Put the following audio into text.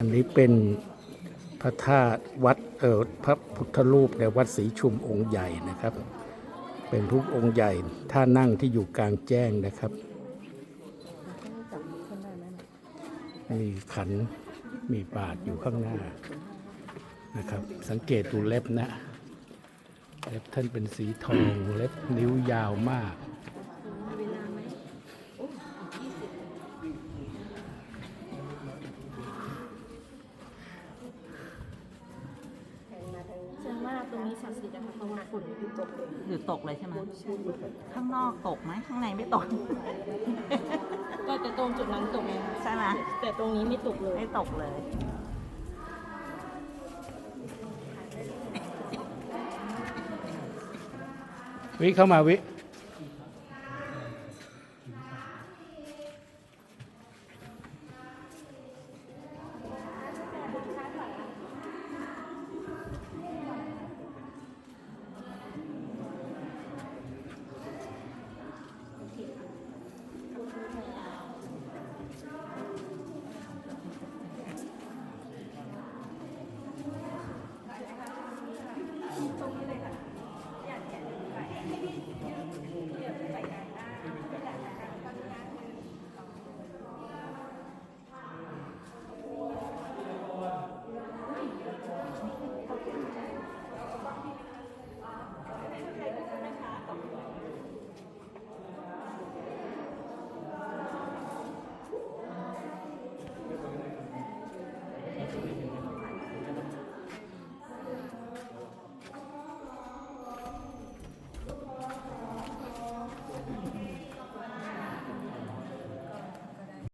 อันนี้เป็นพระธาตุวัดเออพระพุทธรูปในวัดศรีชุมองค์ใหญ่นะครับ เป็นรูปองค์ใหญ่ท่านั่งที่อยู่กลางแจ้งนะครับมีขันมีบาทอยู่ข้างหน้านะครับ สังเกตดูเล็บนะเล็บท่านเป็นสีทองเล็บนิ้วยาวมาก แสดงว่า ตรงนี้ศักดิ์สิทธิ์นะคะเพราะว่าฝนหยุดตกเลยหรือตกเลยใช่ไหมข้างนอกตกไหมข้างในไม่ตก ก็แต่ตรงจุดนั้นตกไงคะใช่ไหมแต่ตรงนี้ไม่ตกเลยไม่ตกเลยวิเข้ามาวิเ